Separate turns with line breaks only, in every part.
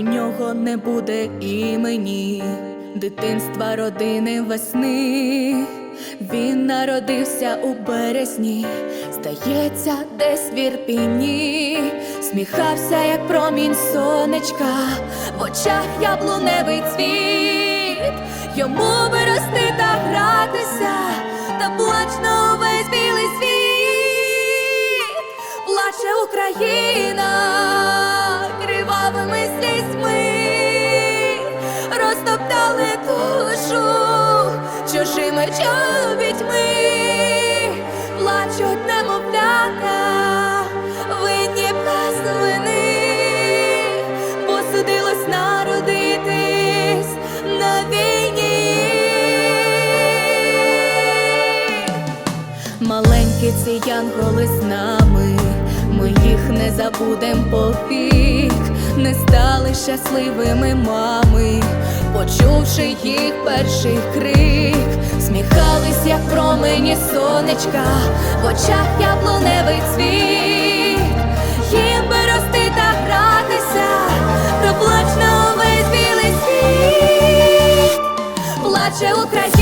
якого не буде і мені, дитинства родини весни. Він народився у березні, здається, десь в Ірпіні, сміхався, як промінь сонечка, в очах яблуневий цвіт, йому вирости та гратися, та плач на увесь білий світ, плаче Україна розтоптали душу. Чужими чобітьми, плачуть немовлята, винні без вини, посудилось народитись на війні. Маленькі ці янголи з нами, ми їх не забудем повік, не стали щасливими мами, почувши їх перший крик, сміхались, як промені сонечка, в очах яблуневий цвіт, їм би рости та гратися, проплач на увесь білий світ. Плаче Україна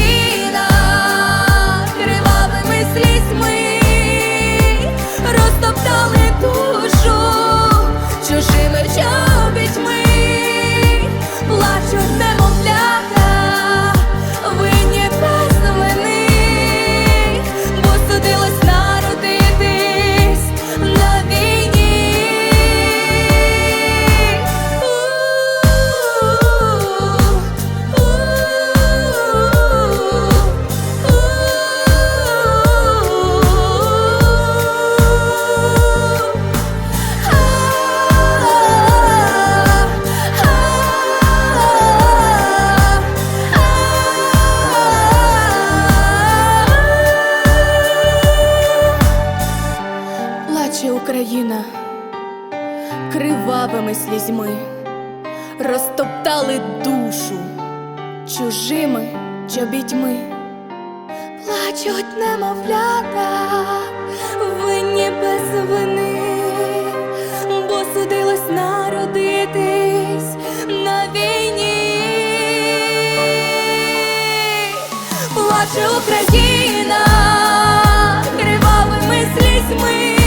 Україна кривавими слізьми розтоптали душу чужими чобітьми, плачуть немовлята, винні без вини, бо судилось народитись на війні, плаче Україна кривавими слізьми.